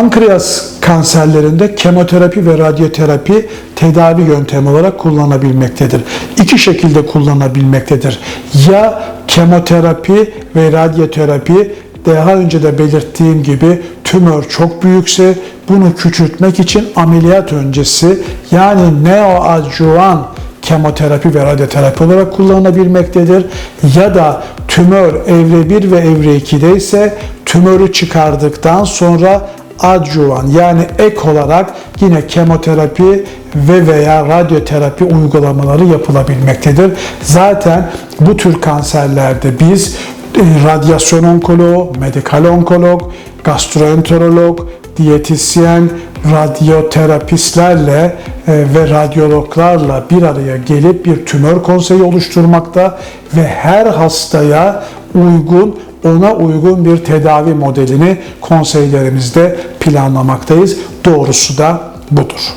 Pankreas kanserlerinde kemoterapi ve radyoterapi tedavi yöntemi olarak kullanabilmektedir. İki şekilde kullanabilmektedir. Ya kemoterapi ve radyoterapi daha önce de belirttiğim gibi tümör çok büyükse bunu küçültmek için ameliyat öncesi yani neoadjuvan kemoterapi ve radyoterapi olarak kullanılabilmektedir. Ya da tümör evre 1 ve evre 2'de ise tümörü çıkardıktan sonra adjuvan yani ek olarak yine kemoterapi ve veya radyoterapi uygulamaları yapılabilmektedir. Zaten bu tür kanserlerde biz e, radyasyon onkoloğu, medikal onkolog, gastroenterolog, diyetisyen, radyoterapistlerle e, ve radyologlarla bir araya gelip bir tümör konseyi oluşturmakta ve her hastaya uygun ona uygun bir tedavi modelini konseylerimizde planlamaktayız. Doğrusu da budur.